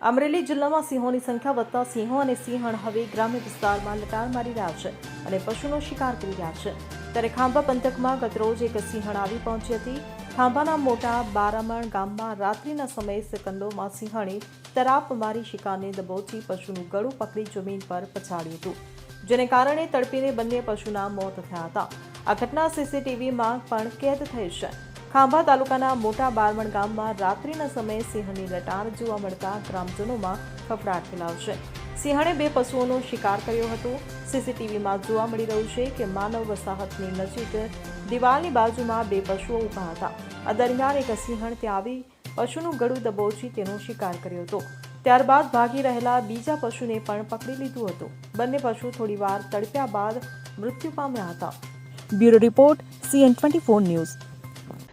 અમરેલી જિલ્લામાં સિંહોની સંખ્યા વધતા સિંહો અને સિંહણ હવે ગ્રામ્ય વિસ્તારમાં લટાર મારી રહ્યા છે અને પશુનો શિકાર કરી રહ્યા છે. ત્યારે ખાંભા પંથકમાં ગતરોજ એક સિંહણ આવી પહોંચી હતી. ખાંભાના મોટા બારામણ ગામમાં રાત્રિના સમયે સેકન્ડોમાં સિંહણે તરાપ મારી શિકારને દબોચી પશુનું ગળું પકડી જમીન પર પછાડ્યું હતું, જેને કારણે તડપીને બંને પશુના મોત થયા હતા. આ ઘટના સીસીટીવીમાં પણ કેદ થઈ છે. ખાંભા તાલુકાના મોટા બારમણ ગામમાં રાત્રિના સમયે સિંહની લટાર જોવા મળતા ગ્રામજનોમાં ફફડાટ ફેલાવશે. સિંહણે બે પશુઓનો શિકાર કર્યો હતો. સીસીટીવીમાં જોવા મળી રહ્યું છે કે માનવ વસાહતની નજીક દિવાલની બાજુમાં બે પશુઓ ઊભા હતા. આ દરમિયાન એક સિંહણ ત્યાં આવી પશુનું ગળું દબોચી તેનો શિકાર કર્યો હતો. ત્યારબાદ ભાગી રહેલા બીજા પશુને પણ પકડી લીધું હતું. બંને પશુ થોડીવાર તડપ્યા બાદ મૃત્યુ પામ્યા હતા. Bureau report, CN twenty four news